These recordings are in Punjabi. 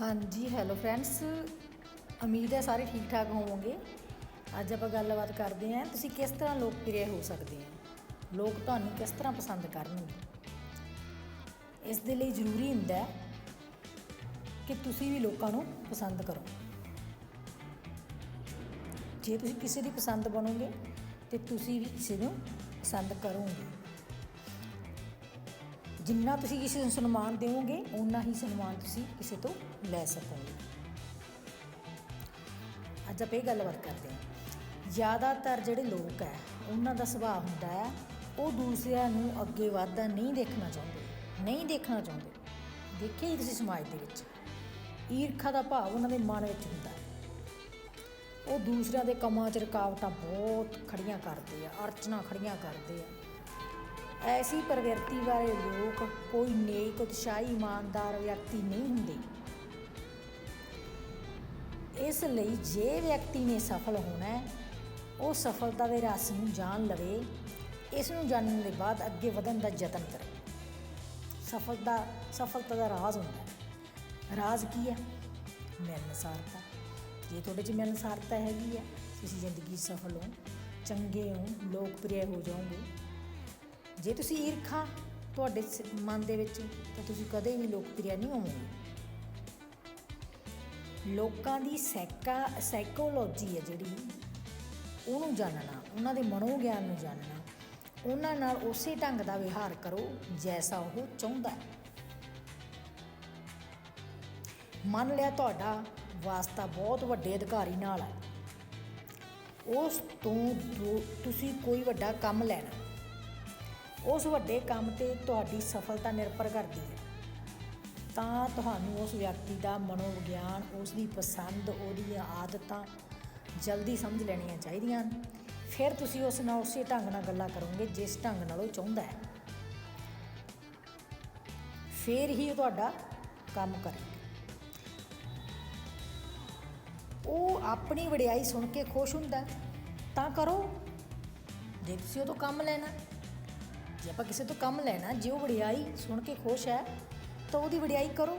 ਹਾਂਜੀ ਹੈਲੋ ਫਰੈਂਡਸ ਉਮੀਦ ਹੈ ਸਾਰੇ ਠੀਕ ਠਾਕ ਹੋਵੋਗੇ। ਅੱਜ ਆਪਾਂ ਗੱਲਬਾਤ ਕਰਦੇ ਹਾਂ, ਤੁਸੀਂ ਕਿਸ ਤਰ੍ਹਾਂ ਲੋਕਪ੍ਰਿਯ ਹੋ ਸਕਦੇ ਹੋ? ਲੋਕ ਤੁਹਾਨੂੰ ਕਿਸ ਤਰ੍ਹਾਂ ਪਸੰਦ ਕਰਨਗੇ? ਇਸ ਦੇ ਲਈ ਜ਼ਰੂਰੀ ਹੁੰਦਾ ਹੈ ਕਿ ਤੁਸੀਂ ਵੀ ਲੋਕਾਂ ਨੂੰ ਪਸੰਦ ਕਰੋ। ਜੇ ਤੁਸੀਂ ਕਿਸੇ ਦੀ ਪਸੰਦ ਬਣੋਗੇ, ਤੇ ਤੁਸੀਂ ਵੀ ਕਿਸੇ ਨੂੰ ਪਸੰਦ ਕਰੋਗੇ। ਜਿੰਨਾ ਤੁਸੀਂ ਕਿਸੇ ਨੂੰ ਸਨਮਾਨ ਦਿਓਗੇ ਉਨਾ ਹੀ ਸਨਮਾਨ ਤੁਸੀਂ ਕਿਸੇ ਤੋਂ ਲੈ ਸਕੋਗੇ। ਅੱਜ ਆਪਾਂ ਇਹ ਗੱਲਬਾਤ ਕਰਦੇ ਹਾਂ। ਜ਼ਿਆਦਾਤਰ ਜਿਹੜੇ ਲੋਕ ਹੈ, ਉਹਨਾਂ ਦਾ ਸੁਭਾਅ ਹੁੰਦਾ ਹੈ, ਉਹ ਦੂਸਰਿਆਂ ਨੂੰ ਅੱਗੇ ਵਧਦਾ ਨਹੀਂ ਦੇਖਣਾ ਚਾਹੁੰਦੇ, ਨਹੀਂ ਦੇਖਣਾ ਚਾਹੁੰਦੇ। ਦੇਖਿਆ ਹੀ ਤੁਸੀਂ ਸਮਾਜ ਦੇ ਵਿੱਚ, ਈਰਖਾ ਦਾ ਭਾਵ ਉਹਨਾਂ ਦੇ ਮਨ ਵਿੱਚ ਹੁੰਦਾ। ਉਹ ਦੂਸਰਿਆਂ ਦੇ ਕੰਮਾਂ 'ਚ ਰੁਕਾਵਟਾਂ ਬਹੁਤ ਖੜੀਆਂ ਕਰਦੇ ਆ ਅੜਚਨਾ ਖੜੀਆਂ ਕਰਦੇ ਆ। ਐਸੀ ਪ੍ਰਵਿਰਤੀ ਵਾਲੇ ਲੋਕ ਕੋਈ ਨੇਕ, ਉਤਸ਼ਾਹੀ, ਇਮਾਨਦਾਰ ਵਿਅਕਤੀ ਨਹੀਂ ਹੁੰਦੇ। ਇਸ ਲਈ ਜੇ ਵਿਅਕਤੀ ਨੇ ਸਫਲ ਹੋਣਾ ਹੈ, ਉਹ ਸਫਲਤਾ ਦੇ ਰਸ ਨੂੰ ਜਾਣ ਲਵੇ, ਇਸ ਨੂੰ ਜਾਣਨ ਦੇ ਬਾਅਦ ਅੱਗੇ ਵਧਣ ਦਾ ਯਤਨ ਕਰੇ। ਸਫਲਤਾ ਸਫਲਤਾ ਦਾ ਰਾਜ਼ ਹੁੰਦਾ ਹੈ। ਰਾਜ਼ ਕੀ ਹੈ? ਮਿਲਨਸਾਰਤਾ। ਜੇ ਤੁਹਾਡੇ 'ਚ ਮਿਲਨਸਾਰਤਾ ਹੈਗੀ ਹੈ, ਤੁਸੀਂ ਜ਼ਿੰਦਗੀ 'ਚ ਸਫਲ ਹੋ ਚੰਗੇ ਹੋ ਲੋਕਪ੍ਰਿਯ ਹੋ ਜਾਓਗੇ। ਜੇ ਤੁਸੀਂ ਈਰਖਾ ਤੁਹਾਡੇ ਸ- ਮਨ ਦੇ ਵਿੱਚ, ਤਾਂ ਤੁਸੀਂ ਕਦੇ ਵੀ ਲੋਕਪ੍ਰਿਯ ਨਹੀਂ ਹੋਵੋਗੇ। ਲੋਕਾਂ ਦੀ ਸਾਈਕਾ ਸਾਈਕੋਲੋਜੀ ਹੈ ਜਿਹੜੀ, ਉਹਨੂੰ ਜਾਣਨਾ, ਉਹਨਾਂ ਦੇ ਮਨੋਗਿਆਨ ਨੂੰ ਜਾਣਨਾ। ਉਹਨਾਂ ਨਾਲ ਉਸੇ ਢੰਗ ਦਾ ਵਿਹਾਰ ਕਰੋ ਜੈਸਾ ਉਹ ਚਾਹੁੰਦਾ ਹੈ। ਮੰਨ ਲਿਆ ਤੁਹਾਡਾ ਵਾਸਤਾ ਬਹੁਤ ਵੱਡੇ ਅਧਿਕਾਰੀ ਨਾਲ ਹੈ। ਉਸ ਤੋਂ ਦੋ- ਤੁਸੀਂ ਕੋਈ ਵੱਡਾ ਕੰਮ ਲੈਣਾ। ਉਸ ਵੱਡੇ ਕੰਮ ਤੇ ਤੁਹਾਡੀ ਸਫਲਤਾ ਨਿਰਭਰ ਕਰਦੀ ਹੈ। ਤਾਂ ਤੁਹਾਨੂੰ ਉਸ ਵਿਅਕਤੀ ਦਾ ਮਨੋਵਿਗਿਆਨ, ਉਸ ਦੀ ਪਸੰਦ ਉਹਦੀ ਆਦਤਾਂ ਜਲਦੀ ਸਮਝ ਲੈਣੀਆਂ ਚਾਹੀਦੀਆਂ ਹਨ। ਫਿਰ ਤੁਸੀਂ ਉਸ ਨਾਲ ਉਸੇ ਢੰਗ ਨਾਲ ਗੱਲਾਂ ਕਰੋਗੇ ਜਿਸ ਢੰਗ ਨਾਲ ਉਹ ਚਾਹੁੰਦਾ ਹੈ। ਫਿਰ ਹੀ ਉਹ ਤੁਹਾਡਾ ਕੰਮ ਕਰੇਗਾ। ਉਹ ਆਪਣੀ ਵਡਿਆਈ ਸੁਣ ਕੇ ਖੁਸ਼ ਹੁੰਦਾ ਤਾਂ ਕਰੋ। ਜੇ ਤੁਸੀਂ ਉਹ ਤੋਂ ਕੰਮ ਲੈਣਾ ਜੇ, ਆਪਾਂ ਕਿਸੇ ਤੋਂ ਕੰਮ ਲੈਣਾ, ਜੇ ਉਹ ਵਡਿਆਈ ਸੁਣ ਕੇ ਖੁਸ਼ ਹੈ, ਤਾਂ ਉਹਦੀ ਵਡਿਆਈ ਕਰੋ।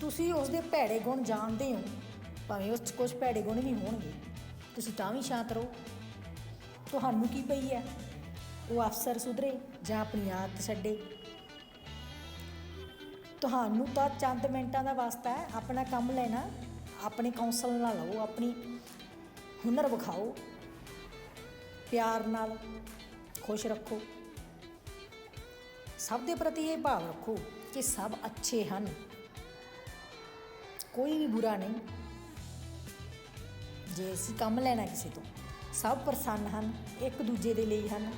ਤੁਸੀਂ ਉਸ ਦੇ ਭੈੜੇ ਗੁਣ ਜਾਣਦੇ ਹੋ, ਭਾਵੇਂ ਉਸ 'ਚ ਕੁਝ ਭੈੜੇ ਗੁਣ ਵੀ ਹੋਣਗੇ। ਤੁਸੀਂ ਤਾਂ ਵੀ ਸ਼ਾਂਤ ਰਹੋ। ਤੁਹਾਨੂੰ ਕੀ ਪਈ ਹੈ? ਉਹ ਅਫਸਰ ਸੁਧਰੇ ਜਾਂ ਆਪਣੀ ਆਦਤ ਛੱਡੇ। ਤੁਹਾਨੂੰ ਤਾਂ ਚੰਦ ਮਿੰਟਾਂ ਦਾ ਵਾਸਤਾ ਹੈ, ਆਪਣਾ ਕੰਮ ਲੈਣਾ, ਆਪਣੇ ਕੌਂਸਲ ਨਾਲ ਲਓ ਆਪਣੀ ਹੁਨਰ ਵਿਖਾਓ। ਪਿਆਰ ਨਾਲ ਖੁਸ਼ ਰੱਖੋ। ਸਭ ਦੇ ਪ੍ਰਤੀ ਇਹ ਭਾਵ ਰੱਖੋ ਕਿ ਸਭ ਅੱਛੇ ਹਨ। ਕੋਈ ਵੀ ਬੁਰਾ ਨਹੀਂ। ਜੇ ਅਸੀਂ ਕੰਮ ਲੈਣਾ ਕਿਸੇ ਤੋਂ, ਸਭ ਪ੍ਰਸੰਨ ਹਨ, ਇੱਕ ਦੂਜੇ ਦੇ ਲਈ ਹਨ।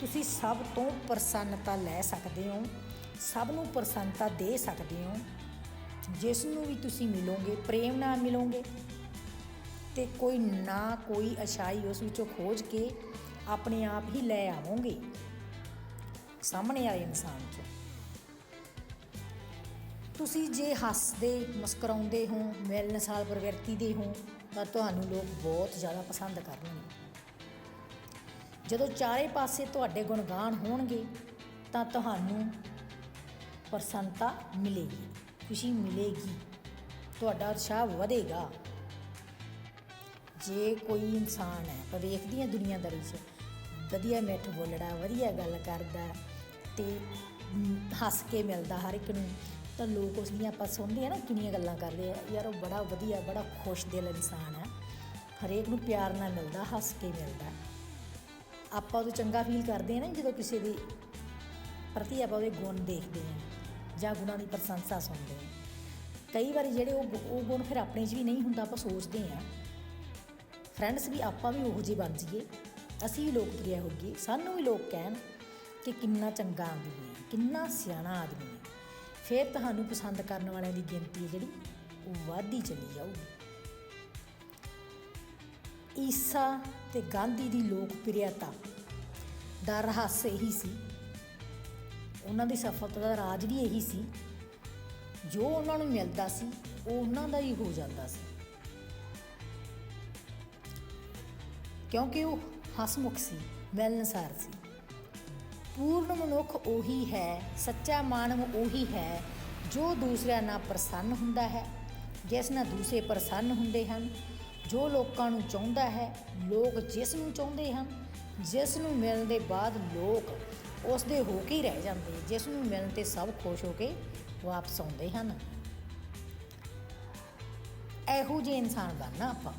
ਤੁਸੀਂ ਸਭ ਤੋਂ ਪ੍ਰਸੰਨਤਾ ਲੈ ਸਕਦੇ ਹੋ, ਸਭ ਨੂੰ ਪ੍ਰਸੰਨਤਾ ਦੇ ਸਕਦੇ ਹੋ। ਜਿਸ ਨੂੰ ਵੀ ਤੁਸੀਂ ਮਿਲੋਗੇ, ਪ੍ਰੇਮ ਨਾਲ ਮਿਲੋਗੇ ਤੇ ਕੋਈ ਨਾ ਕੋਈ ਅਛਾਈ ਉਸ ਵਿੱਚੋਂ ਖੋਜ ਕੇ ਆਪਣੇ ਆਪ ਹੀ ਲੈ ਆਵੋਗੇ ਸਾਹਮਣੇ ਆਏ ਇਨਸਾਨ ਚੋਂ। ਤੁਸੀਂ ਜੇ ਹੱਸਦੇ, ਮੁਸਕਰਾਉਂਦੇ ਹੋ ਮਿਲਨਸਾਰ ਪ੍ਰਵਿਰਤੀ ਦੇ ਹੋ, ਤਾਂ ਤੁਹਾਨੂੰ ਲੋਕ ਬਹੁਤ ਜ਼ਿਆਦਾ ਪਸੰਦ ਕਰਨਗੇ। ਜਦੋਂ ਚਾਰੇ ਪਾਸੇ ਤੁਹਾਡੇ ਗੁਣਗਾਨ ਹੋਣਗੇ, ਤਾਂ ਤੁਹਾਨੂੰ ਪ੍ਰਸੰਨਤਾ ਮਿਲੇਗੀ। ਖੁਸ਼ੀ ਮਿਲੇਗੀ। ਤੁਹਾਡਾ ਉਤਸ਼ਾਹ ਵਧੇਗਾ। ਜੇ ਕੋਈ ਇਨਸਾਨ ਹੈ, ਆਪਾਂ ਵੇਖਦੇ ਹਾਂ ਦੁਨੀਆਦਾਰੀ 'ਚ ਵਧੀਆ ਮਿੱਠ ਬੋਲੜਾ ਵਧੀਆ ਗੱਲ ਕਰਦਾ ਤੇ ਹੱਸ ਕੇ ਮਿਲਦਾ ਹਰ ਇੱਕ ਨੂੰ, ਤਾਂ ਲੋਕ ਉਸ ਦੀਆਂ ਆਪਾਂ ਸੁਣਦੇ ਆ ਨਾ ਕਿੰਨੀਆਂ ਗੱਲਾਂ ਕਰਦੇ ਆ, ਯਾਰ ਉਹ ਬੜਾ ਵਧੀਆ, ਬੜਾ ਖੁਸ਼ ਦਿਲ ਇਨਸਾਨ ਹੈ। ਹਰੇਕ ਨੂੰ ਪਿਆਰ ਨਾਲ ਮਿਲਦਾ, ਹੱਸ ਕੇ ਮਿਲਦਾ ਆਪਾਂ ਉਹ ਚੰਗਾ ਫੀਲ ਕਰਦੇ ਆ ਨਾ ਜਦੋਂ ਕਿਸੇ ਦੀ ਪ੍ਰਤੀ ਆਪਾਂ ਉਹਦੇ ਗੁਣ ਦੇਖਦੇ ਆ ਜਾਂ ਗੁਣਾਂ ਦੀ ਪ੍ਰਸ਼ੰਸਾ ਸੁਣਦੇ ਆ ਕਈ ਵਾਰੀ ਜਿਹੜੇ ਉਹ ਗੁ- ਉਹ ਗੁਣ ਫਿਰ ਆਪਣੇ 'ਚ ਵੀ ਨਹੀਂ ਹੁੰਦਾ, ਆਪਾਂ ਸੋਚਦੇ ਆ ਫਰੈਂਡਸ ਵੀ ਆਪਾਂ ਵੀ ਉਹੋ ਜਿਹੇ ਬਣ ਜਾਈਏ। ਅਸੀਂ ਵੀ ਲੋਕ ਲੋਕਪ੍ਰਿਯ ਹੋਈਏ, ਸਾਨੂੰ ਵੀ ਲੋਕ ਕਹਿਣ ਕਿ ਕਿੰਨਾ ਚੰਗਾ ਆਦਮੀ ਹੈ, ਕਿੰਨਾ ਸਿਆਣਾ ਆਦਮੀ ਹੈ। ਫਿਰ ਤੁਹਾਨੂੰ ਪਸੰਦ ਕਰਨ ਵਾਲਿਆਂ ਦੀ ਗਿਣਤੀ ਹੈ ਜਿਹੜੀ, ਉਹ ਵੱਧਦੀ ਚਲੀ ਜਾਊਗੀ। ਈਸਾ ਤੇ ਗਾਂਧੀ ਦੀ ਲੋਕਪ੍ਰਿਯਤਾ ਦਾ ਰਹੱਸ ਇਹੀ ਸੀ। ਉਹਨਾਂ ਦੀ ਸਫਲਤਾ ਦਾ ਰਾਜ ਵੀ ਇਹੀ ਸੀ। ਜੋ ਉਹਨਾਂ ਨੂੰ ਮਿਲਦਾ ਸੀ, ਉਹ ਉਹਨਾਂ ਦਾ ਹੀ ਹੋ ਜਾਂਦਾ ਸੀ। ਕਿਉਂਕਿ ਉਹ ਹਸਮੁਖ ਸੀ ਮਿਲਨਸਾਰ ਸੀ। ਪੂਰਨ ਮਨੁੱਖ ਉਹੀ ਹੈ, ਸੱਚਾ ਮਾਨਵ ਉਹੀ ਹੈ, ਜੋ ਦੂਸਰਿਆਂ ਨਾਲ ਪ੍ਰਸੰਨ ਹੁੰਦਾ ਹੈ। ਜਿਸ ਨਾਲ ਦੂਸਰੇ ਪ੍ਰਸੰਨ ਹੁੰਦੇ ਹਨ, ਜੋ ਲੋਕਾਂ ਨੂੰ ਚਾਹੁੰਦਾ ਹੈ, ਲੋਕ ਜਿਸ ਨੂੰ ਚਾਹੁੰਦੇ ਹਨ, ਜਿਸ ਨੂੰ ਮਿਲਣ ਦੇ ਬਾਅਦ ਲੋਕ ਉਸ ਦੇ ਹੋ ਕੇ ਹੀ ਰਹਿ ਜਾਂਦੇ, ਜਿਸ ਨੂੰ ਮਿਲਣ ਤੇ ਸਭ ਖੁਸ਼ ਹੋ ਕੇ ਵਾਪਸ ਆਉਂਦੇ ਹਨ। ਇਹੋ ਜਿਹੇ ਇਨਸਾਨ ਬਣਨਾ ਆਪਾਂ।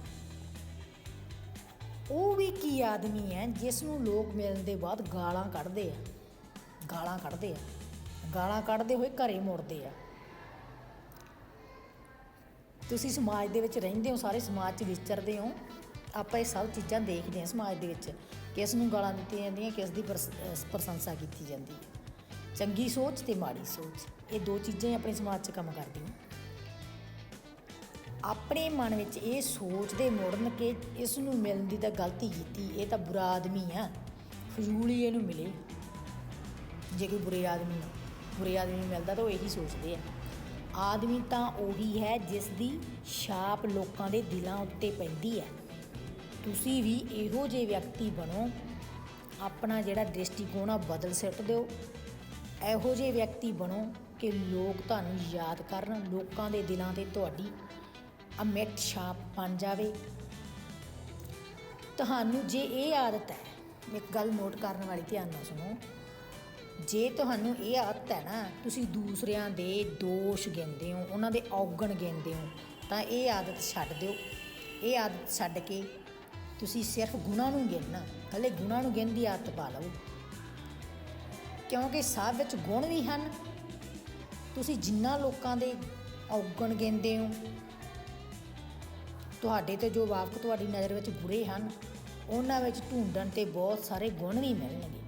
ਉਹ ਵੀ ਕੀ ਆਦਮੀ ਹੈ ਜਿਸ ਨੂੰ ਲੋਕ ਮਿਲਣ ਦੇ ਬਾਅਦ ਗਾਲਾਂ ਕੱਢਦੇ ਆ? ਗਾਲਾਂ ਕੱਢਦੇ ਆ। ਗਾਲਾਂ ਕੱਢਦੇ ਹੋਏ ਘਰੇ ਮੁੜਦੇ ਆ। ਤੁਸੀਂ ਸਮਾਜ ਦੇ ਵਿੱਚ ਰਹਿੰਦੇ ਹੋ, ਸਾਰੇ ਸਮਾਜ 'ਚ ਵਿਚਰਦੇ ਹੋ। ਆਪਾਂ ਇਹ ਸਭ ਚੀਜ਼ਾਂ ਦੇਖਦੇ ਹਾਂ ਸਮਾਜ ਦੇ ਵਿੱਚ। ਕਿਸ ਨੂੰ ਗਾਲਾਂ ਦਿੱਤੀਆਂ ਜਾਂਦੀਆਂ, ਕਿਸ ਦੀ ਪ੍ਰਸ- ਪ੍ਰਸ਼ੰਸਾ ਕੀਤੀ ਜਾਂਦੀ ਹੈ। ਚੰਗੀ ਸੋਚ ਤੇ ਮਾੜੀ ਸੋਚ। ਇਹ ਦੋ ਚੀਜ਼ਾਂ ਹੀ ਆਪਣੇ ਸਮਾਜ 'ਚ ਕੰਮ ਕਰਦੀਆਂ। ਆਪਣੇ ਮਨ ਵਿੱਚ ਇਹ ਸੋਚਦੇ ਮੁੜਨ ਕਿ ਇਸ ਨੂੰ ਮਿਲਣ ਦੀ ਤਾਂ ਗਲਤੀ ਕੀਤੀ, ਇਹ ਤਾਂ ਬੁਰਾ ਆਦਮੀ ਆ। ਫਜ਼ੂਲ ਹੀ ਇਹਨੂੰ ਮਿਲੇ। ਜੇ ਕੋਈ ਬੁਰੇ ਆਦਮੀ ਨੂੰ ਬੁਰੇ ਆਦਮੀ ਨੂੰ ਮਿਲਦਾ ਤਾਂ ਉਹ ਇਹੀ ਸੋਚਦੇ ਆ। ਆਦਮੀ ਤਾਂ ਉਹੀ ਹੈ ਜਿਸ ਦੀ ਛਾਪ ਲੋਕਾਂ ਦੇ ਦਿਲਾਂ ਉੱਤੇ ਪੈਂਦੀ ਹੈ। ਤੁਸੀਂ ਵੀ ਇਹੋ ਜਿਹੇ ਵਿਅਕਤੀ ਬਣੋ, ਆਪਣਾ ਜਿਹੜਾ ਦ੍ਰਿਸ਼ਟੀਕੋਣ ਆ ਬਦਲ ਸਿੱਟ ਦਿਓ। ਇਹੋ ਜਿਹੇ ਵਿਅਕਤੀ ਬਣੋ ਕਿ ਲੋਕ ਤੁਹਾਨੂੰ ਯਾਦ ਕਰਨ, ਲੋਕਾਂ ਦੇ ਦਿਲਾਂ ਤੇ ਤੁਹਾਡੀ ਅਮਿਟ ਛਾਪ ਬਣ ਜਾਵੇ। ਤੁਹਾਨੂੰ ਜੇ ਇਹ ਆਦਤ ਹੈ ਇੱਕ ਗੱਲ ਨੋਟ ਕਰਨ ਵਾਲੀ ਧਿਆਨ ਨਾਲ ਸੁਣੋ। ਜੇ ਤੁਹਾਨੂੰ ਇਹ ਆਦਤ ਹੈ ਨਾ, ਤੁਸੀਂ ਦੂਸਰਿਆਂ ਦੇ ਦੋਸ਼ ਗਿਣਦੇ ਹੋ, ਉਹਨਾਂ ਦੇ ਔਗਣ ਗਿਣਦੇ ਹੋ, ਤਾਂ ਇਹ ਆਦਤ ਛੱਡ ਦਿਓ। ਇਹ ਆਦਤ ਛੱਡ ਕੇ ਤੁਸੀਂ ਸਿਰਫ ਗੁਣਾਂ ਨੂੰ ਗਿਣਨਾ ਕੱਲੇ ਗੁਣਾਂ ਨੂੰ ਗਿਣਦੀ ਆਦਤ ਪਾ ਲਓ। ਕਿਉਂਕਿ ਸਭ ਵਿੱਚ ਗੁਣ ਵੀ ਹਨ। ਤੁਸੀਂ ਜਿੰਨਾ ਲੋਕਾਂ ਦੇ ਔਗਣ ਗਿਣਦੇ ਹੋ ਤੁਹਾਡੇ ਤੇ ਜੋ ਵਾਕਫ ਤੁਹਾਡੀ ਨਜ਼ਰ ਵਿੱਚ ਬੁਰੇ ਹਨ, ਉਹਨਾਂ ਵਿੱਚ ਢੂੰਡਣ ਤੇ ਬਹੁਤ ਸਾਰੇ ਗੁਣ ਵੀ ਮਿਲਣਗੇ।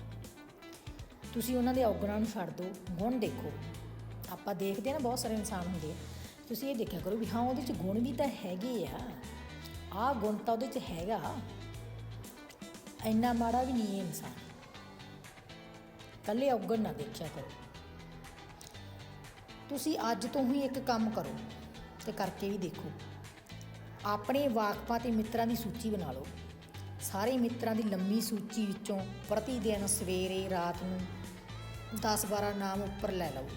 ਤੁਸੀਂ ਉਹਨਾਂ ਦੇ ਔਗਣਾਂ ਨੂੰ ਛੱਡ ਦਿਓ, ਗੁਣ ਦੇਖੋ। ਆਪਾਂ ਦੇਖਦੇ ਹਾਂ ਨਾ, ਬਹੁਤ ਸਾਰੇ ਇਨਸਾਨ ਹੁੰਦੇ ਆ। ਤੁਸੀਂ ਇਹ ਦੇਖਿਆ ਕਰੋ ਵੀ ਹਾਂ, ਉਹਦੇ 'ਚ ਗੁਣ ਵੀ ਤਾਂ ਹੈਗੇ ਆ। ਆਹ ਗੁਣ ਤਾਂ ਉਹਦੇ 'ਚ ਹੈਗਾ। ਇੰਨਾ ਮਾੜਾ ਵੀ ਨਹੀਂ ਹੈ ਇਨਸਾਨ। ਕੱਲੇ ਔਗਣ ਨਾ ਦੇਖਿਆ ਕਰੋ। ਤੁਸੀਂ ਅੱਜ ਤੋਂ ਹੀ ਇੱਕ ਕੰਮ ਕਰੋ ਤੇ ਕਰਕੇ ਵੀ ਦੇਖੋ। ਆਪਣੇ ਵਾਕਫਾਂ ਤੇ ਮਿੱਤਰਾਂ ਦੀ ਸੂਚੀ ਬਣਾ ਲਓ। ਸਾਰੇ ਮਿੱਤਰਾਂ ਦੀ ਲੰਮੀ ਸੂਚੀ ਵਿੱਚੋਂ ਪ੍ਰਤੀ ਦਿਨ ਸਵੇਰੇ, ਰਾਤ ਨੂੰ 10-12 ਨਾਮ ਉੱਪਰ ਲੈ ਲਓ।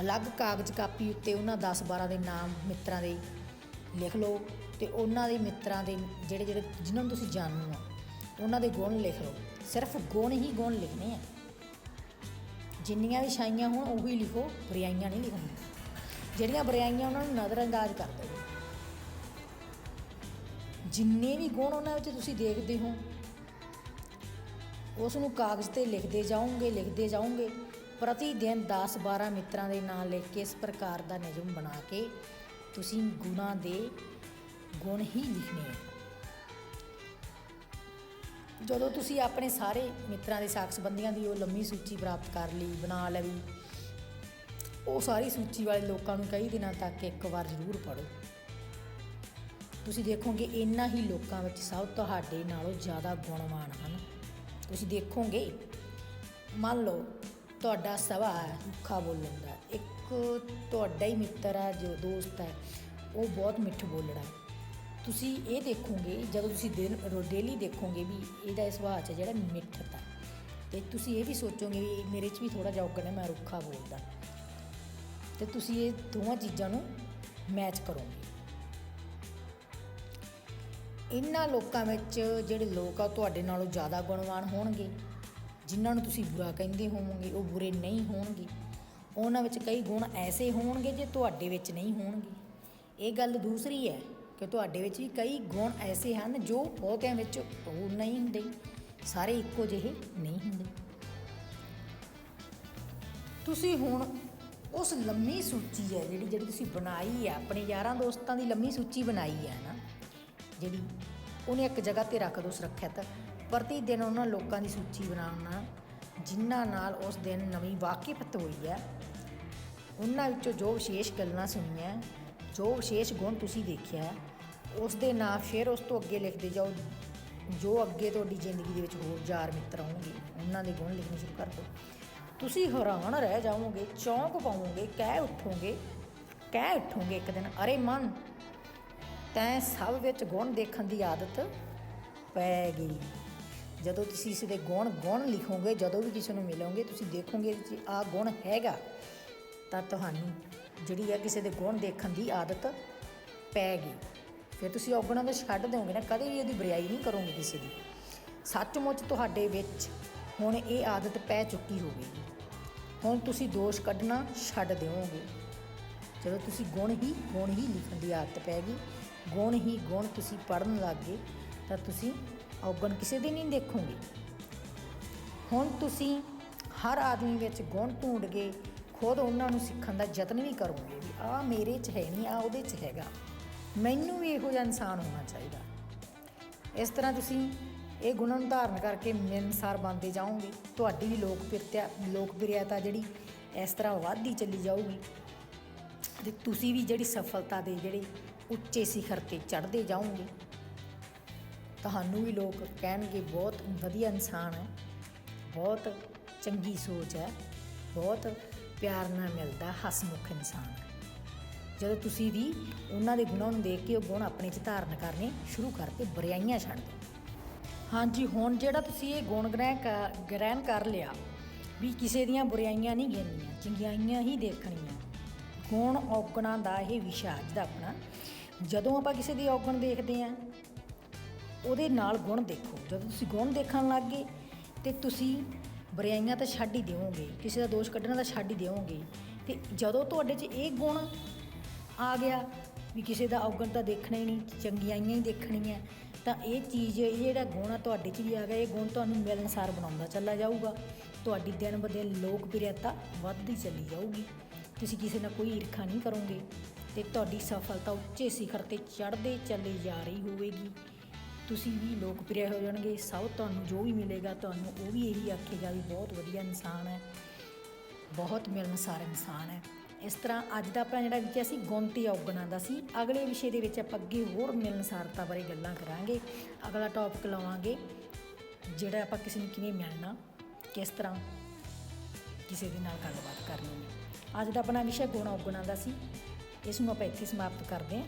ਅਲੱਗ ਕਾਗਜ਼ ਕਾਪੀ ਉੱਤੇ ਉਹਨਾਂ 10-12 ਦੇ ਨਾਮ ਮਿੱਤਰਾਂ ਦੇ ਲਿਖ ਲਓ ਤੇ ਉਹਨਾਂ ਦੇ ਮਿੱਤਰਾਂ ਦੇ ਜਿਹੜੇ ਜਿਹੜੇ ਜਿਨ੍ਹਾਂ ਨੂੰ ਤੁਸੀਂ ਜਾਣਦੇ ਹੋ, ਉਹਨਾਂ ਦੇ ਗੁਣ ਲਿਖ ਲਓ। ਸਿਰਫ ਗੁਣ ਹੀ ਗੁਣ ਲਿਖਣੇ ਆ। ਜਿੰਨੀਆਂ ਵੀ ਛਾਈਆਂ ਹੋਣ, ਉਹੀ ਲਿਖੋ ਬੁਰਾਈਆਂ ਨਹੀਂ ਲਿਖਣੀਆਂ। ਜਿਹੜੀਆਂ ਬੁਰਾਈਆਂ ਉਹਨਾਂ ਨੂੰ ਨਜ਼ਰਅੰਦਾਜ਼ ਕਰ ਦਿਓ ਜਿੰਨੇ ਵੀ ਗੁਣ ਉਹਨਾਂ ਵਿੱਚ ਤੁਸੀਂ ਦੇਖਦੇ ਹੋ ਉਸ ਨੂੰ ਕਾਗਜ਼ ਤੇ ਲਿਖਦੇ ਜਾਓਗੇ ਲਿਖਦੇ ਜਾਓਗੇ ਪ੍ਰਤੀ ਦਿਨ 10-12 ਮਿੱਤਰਾਂ ਦੇ ਨਾਂ ਲਿਖ ਕੇ ਇਸ ਪ੍ਰਕਾਰ ਦਾ ਨਿਯਮ ਬਣਾ ਕੇ ਤੁਸੀਂ ਗੁਣਾਂ ਦੇ ਗੁਣ ਹੀ ਲਿਖਣੇ ਆ। ਜਦੋਂ ਤੁਸੀਂ ਆਪਣੇ ਸਾਰੇ ਮਿੱਤਰਾਂ ਦੇ ਸਾਖ ਸੰਬੰਧੀਆਂ ਦੀ ਉਹ ਲੰਮੀ ਸੂਚੀ ਪ੍ਰਾਪਤ ਕਰ ਲਈ, ਬਣਾ ਲਈ, ਉਹ ਸਾਰੀ ਸੂਚੀ ਵਾਲੇ ਲੋਕਾਂ ਨੂੰ ਕਈ ਦਿਨਾਂ ਤੱਕ ਇੱਕ ਵਾਰ ਜ਼ਰੂਰ ਪੜ੍ਹੋ। ਤੁਸੀਂ ਦੇਖੋਗੇ ਇੰਨਾ ਹੀ ਲੋਕਾਂ ਵਿੱਚ ਸਭ ਤੁਹਾਡੇ ਨਾਲੋਂ ਜ਼ਿਆਦਾ ਗੁਣਵਾਨ ਹਨ। ਤੁਸੀਂ ਦੇਖੋਗੇ, ਮੰਨ ਲਓ ਤੁਹਾਡਾ ਸੁਭਾਅ ਰੁੱਖਾ ਬੋਲਣ ਦਾ। ਇੱਕ ਤੁਹਾਡਾ ਹੀ ਮਿੱਤਰ ਹੈ, ਜੋ ਦੋਸਤ ਹੈ, ਉਹ ਬਹੁਤ ਮਿੱਠ ਬੋਲਣਾ ਹੈ। ਤੁਸੀਂ ਇਹ ਦੇਖੋਗੇ, ਜਦੋਂ ਤੁਸੀਂ ਦਿਨ ਡੇਲੀ ਦੇਖੋਗੇ ਵੀ ਇਹਦਾ ਸੁਭਾਅ 'ਚ ਜਿਹੜਾ ਮਿੱਠਤਾ ਤੇ ਤੁਸੀਂ ਇਹ ਵੀ ਸੋਚੋਗੇ ਵੀ ਮੇਰੇ 'ਚ ਵੀ ਥੋੜਾ ਜਿਹਾ ਔਗਣ ਹੈ, ਮੈਂ ਰੁੱਖਾ ਬੋਲਦਾ। ਤੇ ਤੁਸੀਂ ਇਹ ਦੋਵਾਂ ਚੀਜ਼ਾਂ ਨੂੰ ਮੈਚ ਕਰੋਗੇ। ਇਹਨਾਂ ਲੋਕਾਂ ਵਿੱਚ ਜਿਹੜੇ ਲੋਕ ਆ ਉਹ ਤੁਹਾਡੇ ਨਾਲੋਂ ਜ਼ਿਆਦਾ ਗੁਣਵਾਨ ਹੋਣਗੇ। ਜਿਨ੍ਹਾਂ ਨੂੰ ਤੁਸੀਂ ਬੁਰਾ ਕਹਿੰਦੇ ਹੋਵੋਗੇ, ਉਹ ਬੁਰੇ ਨਹੀਂ ਹੋਣਗੇ। ਉਹਨਾਂ ਵਿੱਚ ਕਈ ਗੁਣ ਐਸੇ ਹੋਣਗੇ ਜੇ ਤੁਹਾਡੇ ਵਿੱਚ ਨਹੀਂ ਹੋਣਗੇ। ਇਹ ਗੱਲ ਦੂਸਰੀ ਹੈ ਕਿ ਤੁਹਾਡੇ ਵਿੱਚ ਵੀ ਕਈ ਗੁਣ ਐਸੇ ਹਨ ਜੋ ਬਹੁਤਿਆਂ ਵਿੱਚ ਉਹ ਨਹੀਂ ਹੁੰਦੇ। ਸਾਰੇ ਇੱਕੋ ਜਿਹੇ ਨਹੀਂ ਹੁੰਦੇ। ਤੁਸੀਂ ਹੁਣ ਉਸ ਲੰਮੀ ਸੂਚੀ ਹੈ ਜਿਹੜੀ ਜਿਹੜੀ ਤੁਸੀਂ ਬਣਾਈ ਹੈ, ਆਪਣੇ ਯਾਰਾਂ ਦੋਸਤਾਂ ਦੀ ਲੰਮੀ ਸੂਚੀ ਬਣਾਈ ਹੈ ਨਾ। ਜਿਹੜੀ ਉਹਨੇ ਇੱਕ ਜਗ੍ਹਾ ਤੇ ਰੱਖ ਦੋ ਸੁਰੱਖਿਅਤ, ਪ੍ਰਤੀ ਦਿਨ ਉਹਨਾਂ ਲੋਕਾਂ ਦੀ ਸੂਚੀ ਬਣਾਉਣਾ, ਜਿਨ੍ਹਾਂ ਨਾਲ ਉਸ ਦਿਨ ਨਵੀਂ ਵਾਕਿਫਤ ਹੋਈ ਹੈ। ਉਹਨਾਂ ਵਿੱਚੋਂ ਜੋ ਵਿਸ਼ੇਸ਼ ਗੱਲਾਂ ਸੁਣੀਆਂ, ਜੋ ਵਿਸ਼ੇਸ਼ ਗੁਣ ਤੁਸੀਂ ਦੇਖਿਆ, ਉਸ ਦੇ ਨਾਂ ਫਿਰ ਉਸ ਤੋਂ ਅੱਗੇ ਲਿਖਦੇ ਜਾਓ, ਜੋ ਅੱਗੇ ਤੁਹਾਡੀ ਜ਼ਿੰਦਗੀ ਦੇ ਵਿੱਚ ਹੋਰ ਯਾਰ ਮਿੱਤਰ ਆਉਣਗੇ ਉਹਨਾਂ ਦੇ ਗੁਣ ਲਿਖਣੇ ਸ਼ੁਰੂ ਕਰ ਦਿਓ। ਤੁਸੀਂ ਹੈਰਾਨ ਰਹਿ ਜਾਓਗੇ ਚੌਂਕ ਪਾਓਗੇ ਕਹਿ ਉੱਠੋਗੇ ਕਹਿ ਉੱਠੋਗੇ ਇੱਕ ਦਿਨ, ਅਰੇ ਮਨ ਤੈਂ ਸਭ ਵਿੱਚ ਗੁਣ ਦੇਖਣ ਦੀ ਆਦਤ ਪੈ ਗਈ। ਜਦੋਂ ਤੁਸੀਂ ਇਸ ਦੇ ਗੁਣ ਗੁਣ ਲਿਖੋਗੇ, ਜਦੋਂ ਵੀ ਕਿਸੇ ਨੂੰ ਮਿਲੋਗੇ, ਤੁਸੀਂ ਦੇਖੋਗੇ ਕਿ ਆ ਗੁਣ ਹੈਗਾ, ਤਾਂ ਤੁਹਾਨੂੰ ਜਿਹੜੀ ਹੈ ਕਿਸੇ ਦੇ ਗੁਣ ਦੇਖਣ ਦੀ ਆਦਤ ਪੈ ਗਈ। ਫਿਰ ਤੁਸੀਂ ਔਗਣਾਂ ਨੂੰ ਛੱਡ ਦਿਓਗੇ ਨਾ, ਕਦੇ ਵੀ ਉਹਦੀ ਬਰਿਆਈ ਨਹੀਂ ਕਰੋਗੇ ਕਿਸੇ ਦੀ। ਸੱਚਮੁੱਚ ਤੁਹਾਡੇ ਵਿੱਚ ਹੁਣ ਇਹ ਆਦਤ ਪੈ ਚੁੱਕੀ ਹੋਵੇਗੀ। ਹੁਣ ਤੁਸੀਂ ਦੋਸ਼ ਕੱਢਣਾ ਛੱਡ ਦਿਓਗੇ। ਜਦੋਂ ਤੁਸੀਂ ਗੁਣ ਹੀ ਗੁਣ ਹੀ ਲਿਖਣ ਦੀ ਆਦਤ ਪੈ ਗਈ ਗੁਣ ਹੀ ਗੁਣ ਤੁਸੀਂ ਪੜਨ ਲੱਗ ਗਏ ਤਾਂ ਤੁਸੀਂ ਔਗਣ ਕਿਸੇ ਦੇ ਨਹੀਂ ਦੇਖੋਗੇ। ਹੁਣ ਤੁਸੀਂ ਹਰ ਆਦਮੀ ਵਿੱਚ ਗੁਣ ਢੂੰਡ ਕੇ ਖੁਦ ਉਹਨਾਂ ਨੂੰ ਸਿੱਖਣ ਦਾ ਯਤਨ ਵੀ ਕਰੋਗੇ ਵੀ ਆ ਮੇਰੇ 'ਚ ਹੈ ਨਹੀਂ ਆ ਉਹਦੇ 'ਚ ਹੈਗਾ। ਮੈਨੂੰ ਵੀ ਇਹੋ ਜਿਹਾ ਇਨਸਾਨ ਹੋਣਾ ਚਾਹੀਦਾ। ਇਸ ਤਰ੍ਹਾਂ ਤੁਸੀਂ ਇਹ ਗੁਣਾਂ ਨੂੰ ਧਾਰਨ ਕਰਕੇ ਮਿਲਨਸਾਰ ਬਣਦੇ ਜਾਓਗੇ। ਤੁਹਾਡੀ ਵੀ ਲੋਕਪ੍ਰਿਯਤਾ ਲੋਕਪ੍ਰਿਯਤਾ ਜਿਹੜੀ ਇਸ ਤਰ੍ਹਾਂ ਵੱਧਦੀ ਚੱਲੀ ਜਾਊਗੀ। ਤੇ ਤੁਸੀਂ ਵੀ ਜਿਹੜੀ ਸਫਲਤਾ ਦੇ ਜਿਹੜੇ ਉੱਚੇ ਸਿਖਰ ਤੇ ਚੜ੍ਹਦੇ ਜਾਓਗੇ ਤੁਹਾਨੂੰ ਵੀ ਲੋਕ ਕਹਿਣਗੇ, ਬਹੁਤ ਵਧੀਆ ਇਨਸਾਨ ਹੈ, ਬਹੁਤ ਚੰਗੀ ਸੋਚ ਹੈ, ਬਹੁਤ ਪਿਆਰ ਨਾਲ ਮਿਲਦਾ, ਹਸਮੁਖ ਇਨਸਾਨ ਹੈ। ਜਦੋਂ ਤੁਸੀਂ ਵੀ ਉਹਨਾਂ ਦੇ ਗੁਣਾਂ ਨੂੰ ਦੇਖ ਕੇ ਉਹ ਗੁਣ ਆਪਣੇ 'ਚ ਧਾਰਨ ਕਰਨੇ ਸ਼ੁਰੂ ਕਰਕੇ ਬੁਰਾਈਆਂ ਛੱਡ ਦਿਓ ਹਾਂਜੀ, ਹੁਣ ਜਿਹੜਾ ਤੁਸੀਂ ਇਹ ਗੁਣ ਗ੍ਰਹਿਣ ਕ- ਗ੍ਰਹਿਣ ਕਰ ਲਿਆ ਵੀ ਕਿਸੇ ਦੀਆਂ ਬੁਰਾਈਆਂ ਨਹੀਂ ਗਿਣਨੀਆਂ, ਚੰਗਿਆਈਆਂ ਹੀ ਦੇਖਣੀਆਂ। ਗੁਣ ਔਗਣਾ ਦਾ ਇਹ ਵਿਸ਼ਾ ਅੱਜ ਦਾ ਆਪਣਾ ਜਦੋਂ ਆਪਾਂ ਕਿਸੇ ਦੀ ਔਗਣ ਦੇਖਦੇ ਆਂ ਉਹਦੇ ਨਾਲ ਗੁਣ ਦੇਖੋ। ਜਦੋਂ ਤੁਸੀਂ ਗੁਣ ਦੇਖਣ ਲੱਗ ਗਏ ਤੇ ਤੁਸੀਂ ਬੁਰਾਈਆਂ ਤਾਂ ਛੱਡ ਹੀ ਦਿਓਗੇ, ਕਿਸੇ ਦਾ ਦੋਸ਼ ਕੱਢਣਾ ਤਾਂ ਛੱਡ ਹੀ ਦਿਓਗੇ। ਤੇ ਜਦੋਂ ਤੁਹਾਡੇ 'ਚ ਇਹ ਗੁਣ ਆ ਗਿਆ ਵੀ ਕਿਸੇ ਦਾ ਔਗਣ ਤਾਂ ਦੇਖਣਾ ਹੀ ਨਹੀਂ ਚੰਗਿਆਈਆਂ ਹੀ ਦੇਖਣੀਆਂ, ਤਾਂ ਇਹ ਚੀਜ਼, ਇਹ ਜਿਹੜਾ ਗੁਣ ਆ ਤੁਹਾਡੇ 'ਚ ਵੀ ਆ ਗਿਆ, ਇਹ ਗੁਣ ਤੁਹਾਨੂੰ ਮਿਲਨਸਾਰ ਬਣਾਉਂਦਾ ਚੱਲਾ ਜਾਊਗਾ। ਤੁਹਾਡੀ ਦਿਨ ਬ ਦਿਨ ਲੋਕਪ੍ਰਿਯਤਾ ਵੱਧਦੀ ਚੱਲੀ ਜਾਊਗੀ। ਤੁਸੀਂ ਕਿਸੇ ਨਾਲ ਕੋਈ ਈਰਖਾ ਨਹੀਂ ਕਰੋਗੇ। ਤੇ ਤੁਹਾਡੀ ਸਫਲਤਾ ਉੱਚੇ ਸਿਖਰ ਤੇ ਚੜ੍ਹਦੇ ਚੱਲੇ ਜਾ ਰਹੀ ਹੋਵੇਗੀ। ਤੁਸੀਂ ਵੀ ਲੋਕਪ੍ਰਿਯ ਹੋ ਜਾਣਗੇ। ਸਭ ਤੁਹਾਨੂੰ ਜੋ ਵੀ ਮਿਲੇਗਾ, ਤੁਹਾਨੂੰ ਉਹ ਵੀ ਇਹੀ ਆਖੇਗਾ ਵੀ ਬਹੁਤ ਵਧੀਆ ਇਨਸਾਨ ਹੈ। ਬਹੁਤ ਮਿਲਣਸਾਰ ਇਨਸਾਨ ਹੈ। ਇਸ ਤਰ੍ਹਾਂ ਅੱਜ ਦਾ ਆਪਣਾ ਜਿਹੜਾ ਵਿਸ਼ਾ ਸੀ ਗੁਣ ਤੇ ਔਗਣਾਂ ਦਾ ਸੀ। ਅਗਲੇ ਵਿਸ਼ੇ ਦੇ ਵਿੱਚ ਆਪਾਂ ਅੱਗੇ ਹੋਰ ਮਿਲਣਸਾਰਤਾ ਬਾਰੇ ਗੱਲਾਂ ਕਰਾਂਗੇ। ਅਗਲਾ ਟੌਪਿਕ ਲਵਾਂਗੇ, ਜਿਹੜਾ ਆਪਾਂ ਕਿਸੇ ਨੂੰ ਕਿਵੇਂ ਮਿਲਣਾ, ਕਿਸ ਤਰ੍ਹਾਂ ਕਿਸੇ ਦੇ ਨਾਲ ਗੱਲਬਾਤ ਕਰਨੀ ਹੈ। ਅੱਜ ਦਾ ਆਪਣਾ ਵਿਸ਼ਾ ਗੁਣ ਔਗਣਾਂ ਦਾ ਸੀ। ਇਸ ਨੂੰ ਆਪਾਂ ਇੱਥੇ ਸਮਾਪਤ ਕਰਦੇ ਹਾਂ।